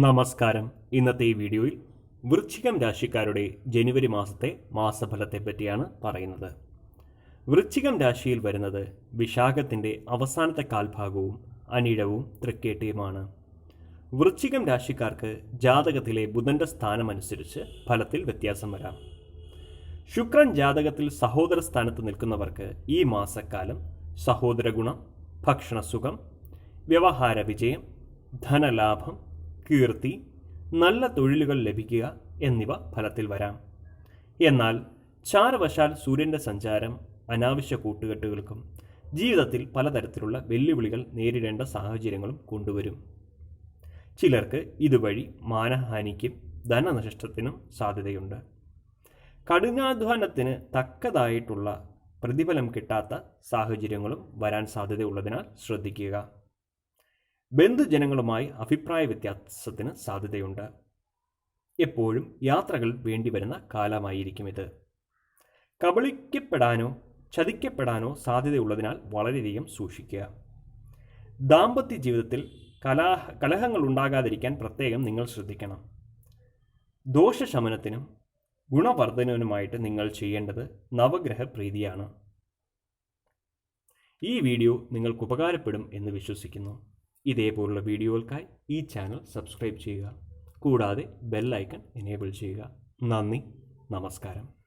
നമസ്കാരം. ഇന്നത്തെ ഈ വീഡിയോയിൽ വൃശ്ചികം രാശിക്കാരുടെ ജനുവരി മാസത്തെ മാസഫലത്തെ പറ്റിയാണ് പറയുന്നത്. വൃശ്ചികം രാശിയിൽ വരുന്നത് വിശാഖത്തിന്റെ അവസാനത്തെ കാൽഭാഗവും അനിഴവും തൃക്കേട്ടിയുമാണ്. വൃശ്ചികം രാശിക്കാർക്ക് ജാതകത്തിലെ ബുധന്റെ സ്ഥാനമനുസരിച്ച് ഫലത്തിൽ വ്യത്യാസം വരാം. ശുക്രൻ ജാതകത്തിൽ സഹോദര സ്ഥാനത്ത് നിൽക്കുന്നവർക്ക് ഈ മാസക്കാലം സഹോദര ഗുണം ഭക്ഷണസുഖം വ്യവഹാര വിജയം ധനലാഭം കീർത്തി നല്ല തൊഴിലുകൾ ലഭിക്കുക എന്നിവ ഫലത്തിൽ വരാം. എന്നാൽ ചാരവശാൽ സൂര്യന്റെ സഞ്ചാരം അനാവശ്യ കൂട്ടുകെട്ടുകൾക്കും ജീവിതത്തിൽ പലതരത്തിലുള്ള വെല്ലുവിളികൾ നേരിടേണ്ട സാഹചര്യങ്ങളും കൊണ്ടുവരും. ചിലർക്ക് ഇതുവഴി മാനഹാനിക്കും ധനനഷ്ടത്തിനും സാധ്യതയുണ്ട്. കഠിനാധ്വാനത്തിന് തക്കതായിട്ടുള്ള പ്രതിഫലം കിട്ടാത്ത സാഹചര്യങ്ങളും വരാൻ സാധ്യതയുള്ളതിനാൽ ശ്രദ്ധിക്കുക. ബന്ധുജനങ്ങളുമായി അഭിപ്രായ വ്യത്യാസത്തിന് സാധ്യതയുണ്ട്. എപ്പോഴും യാത്രകൾ വേണ്ടി വരുന്ന കാലമായിരിക്കും ഇത്. കബളിക്കപ്പെടാനോ ചതിക്കപ്പെടാനോ സാധ്യതയുള്ളതിനാൽ വളരെയധികം സൂക്ഷിക്കുക. ദാമ്പത്യ ജീവിതത്തിൽ കലാഹ കലഹങ്ങൾ ഉണ്ടാകാതിരിക്കാൻ പ്രത്യേകം നിങ്ങൾ ശ്രദ്ധിക്കണം. ദോഷശമനത്തിനും ഗുണവർദ്ധനവിനുമായിട്ട് നിങ്ങൾ ചെയ്യേണ്ടത് നവഗ്രഹ പ്രീതിയാണ്. ഈ വീഡിയോ നിങ്ങൾക്ക് ഉപകാരപ്പെടും എന്ന് വിശ്വസിക്കുന്നു. ഇതേപോലുള്ള വീഡിയോകൾക്കായി ഈ ചാനൽ സബ്സ്ക്രൈബ് ചെയ്യുക. കൂടാതെ ബെല്ലൈക്കൺ എനേബിൾ ചെയ്യുക. നന്ദി. നമസ്കാരം.